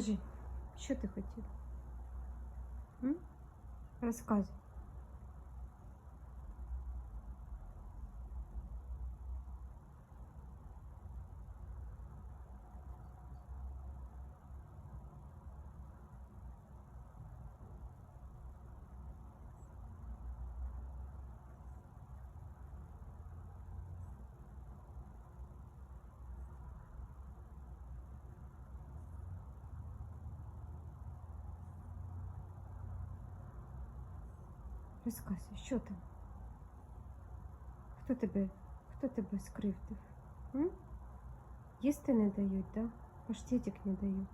Скажи, ти хотів? М? Розказуй. Розказуй, що там? Хто тебе, хто тебе скривдив? М? Їсти не дають, да? Паштетик не дають.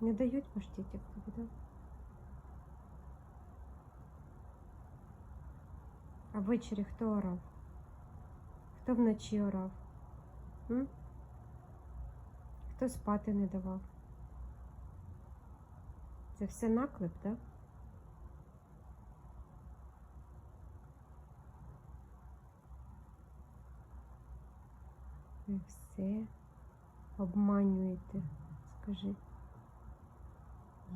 Не дають паштетик тобі, да? А ввечері хто орав? Хто вночі орав? М? Хто спати не давав? Це все наклеп, так? Ви все обманюєте, скажи.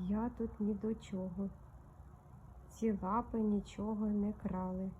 Я тут ні до чого. Ці лапи нічого не крали.